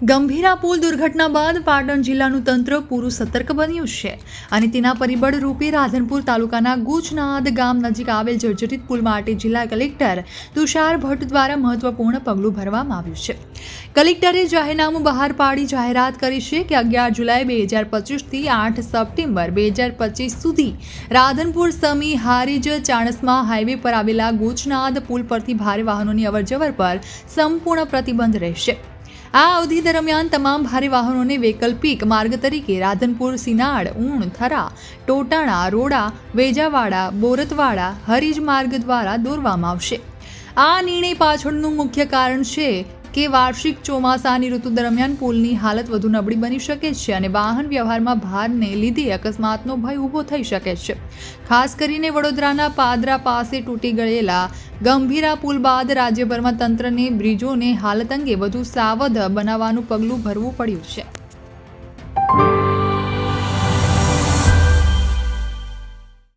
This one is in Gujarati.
ગંભીરા પુલ દુર્ઘટના બાદ પાટણ જિલ્લાનું તંત્ર પૂરું સતર્ક બન્યું છે અને તેના પરિબળ રૂપે રાધનપુર તાલુકાના ગુજનાદ ગામ નજીક આવેલ જર્જરિત પુલ માટે જિલ્લા કલેક્ટર તુષાર ભટ્ટ દ્વારા મહત્વપૂર્ણ પગલું ભરવામાં આવ્યું છે. કલેક્ટરે જાહેરનામું બહાર પાડી જાહેરાત કરી છે કે અગિયાર જુલાઈ બે હજાર પચીસથી આઠ સપ્ટેમ્બર બે હજાર પચીસ સુધી રાધનપુર સમી હારીજ ચાણસમા હાઈવે પર આવેલા ગુજનાદ પુલ પરથી ભારે વાહનોની અવરજવર પર સંપૂર્ણ પ્રતિબંધ રહેશે. આ અવધિ દરમિયાન તમામ ભારે વાહનોને વૈકલ્પિક માર્ગ તરીકે રાધનપુર, સિનાડ, ઊણ, થરા, ટોટાણા, રોડા, વેજાવાડા, બોરતવાડા, હરીજ માર્ગ દ્વારા દોરવામાં આવશે. આ નિર્ણય પાછળનું મુખ્ય કારણ છે કે વાર્ષિક ચોમાસાની ઋતુ દરમિયાન પુલની હાલત વધુ નબળી બની શકે છે અને વાહન વ્યવહારમાં ભારને લીધે અકસ્માતનો ભય ઊભો થઈ શકે છે. ખાસ કરીને વડોદરાના પાદરા પાસે તૂટી ગયેલા ગંભીરા પુલ બાદ રાજ્યભરમાં તંત્રને બ્રિજોને હાલત અંગે વધુ સાવધ બનાવવાનું પગલું ભરવું પડ્યું છે.